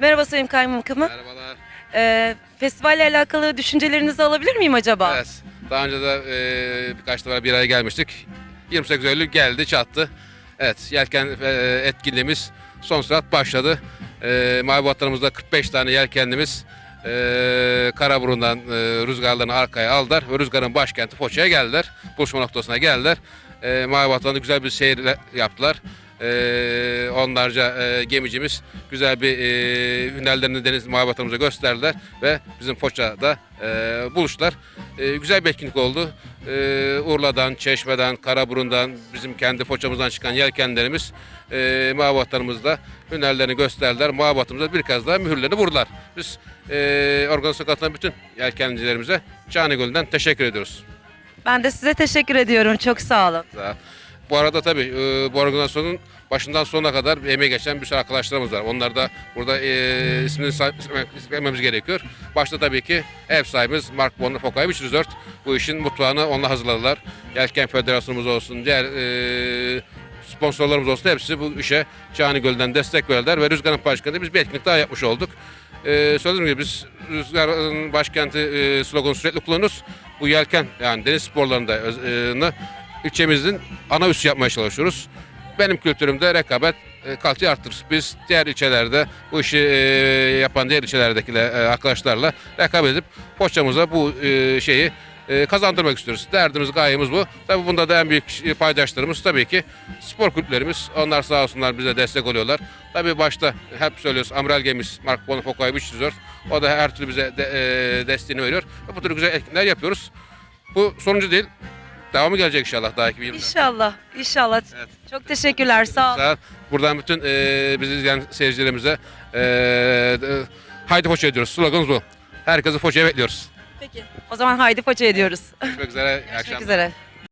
Merhaba Sayın Kaymakamım. Merhabalar. Ee, festivalle alakalı düşüncelerinizi alabilir miyim acaba? Evet. Daha önce de e, birkaç defa bir araya gelmiştik. 28 Eylül geldi çattı. Evet yelken e, etkinliğimiz son sürat başladı. E, Mavi Vatanımızda 45 tane yelkenlimiz e, Karaburun'dan e, rüzgarlarını arkaya aldılar ve rüzgarın başkenti Foça'ya geldiler. Buluşma noktasına geldiler. E, Mavi Vatan'da güzel bir seyir yaptılar. E, onlarca e, gemicimiz güzel bir e, hünerlerini deniz vatanımıza gösterdiler ve bizim Foça'da e, buluştular. E, güzel bir etkinlik oldu. E, Urla'dan, Çeşme'den, Karaburun'dan, bizim kendi Foça'mızdan çıkan yelkenlerimiz e, mavi vatanımızda hünerlerini gösterdiler. Mavi vatanımıza bir kez daha mühürlerini vurdular. Biz e, organizasyon katılan bütün yelkencilerimize Cani Gölü'nden teşekkür ediyoruz. Ben de size teşekkür ediyorum. Çok sağ olun. Sağ ol. Bu arada tabii e, bu organizasyonun başından sonuna kadar emeği geçen bir sürü arkadaşlarımız var. Onlar da burada e, ismini say- istememiz gerekiyor. Başta tabii ki ev sahibimiz Mark Bonner Fokaymış Resort. Bu işin mutfağını onunla hazırladılar. Yelken Federasyonumuz olsun, diğer e, sponsorlarımız olsun hepsi bu işe Cani Göl'den destek verdiler ve Rüzgar'ın başkanı biz bir etkinlik daha yapmış olduk. E, söylediğim gibi biz Rüzgar'ın başkenti e, sloganı sürekli kullanıyoruz. Bu yelken yani deniz sporlarında e, ilçemizin ana üssü yapmaya çalışıyoruz. Benim kültürümde rekabet e, kaliteyi arttırır. Biz diğer ilçelerde bu işi e, yapan diğer ilçelerdeki e, arkadaşlarla rekabet edip Foça'mıza bu şeyi kazandırmak istiyoruz. Derdimiz, gayemiz bu. Tabii bunda da en büyük paydaşlarımız tabii ki spor kulüplerimiz. Onlar sağ olsunlar bize destek oluyorlar. Tabii başta hep söylüyoruz Amiral gemimiz Bonofokoy Beach Resort. O da her türlü bize de, e, desteğini veriyor. Ve bu tür güzel etkinlikler yapıyoruz. Bu sonuncu değil. Devamı gelecek inşallah daha 2020'de. İnşallah. İnşallah. Evet. Çok teşekkürler. Sağ olun. Sağ ol. Buradan bütün e, bizi izleyen seyircilerimize e, e, haydi Foça ediyoruz. Sloganımız bu. Herkesi Foça'ya bekliyoruz. Peki. O zaman haydi Foça ediyoruz. Görüşmek üzere. İyi Görüşmek akşamlar. üzere.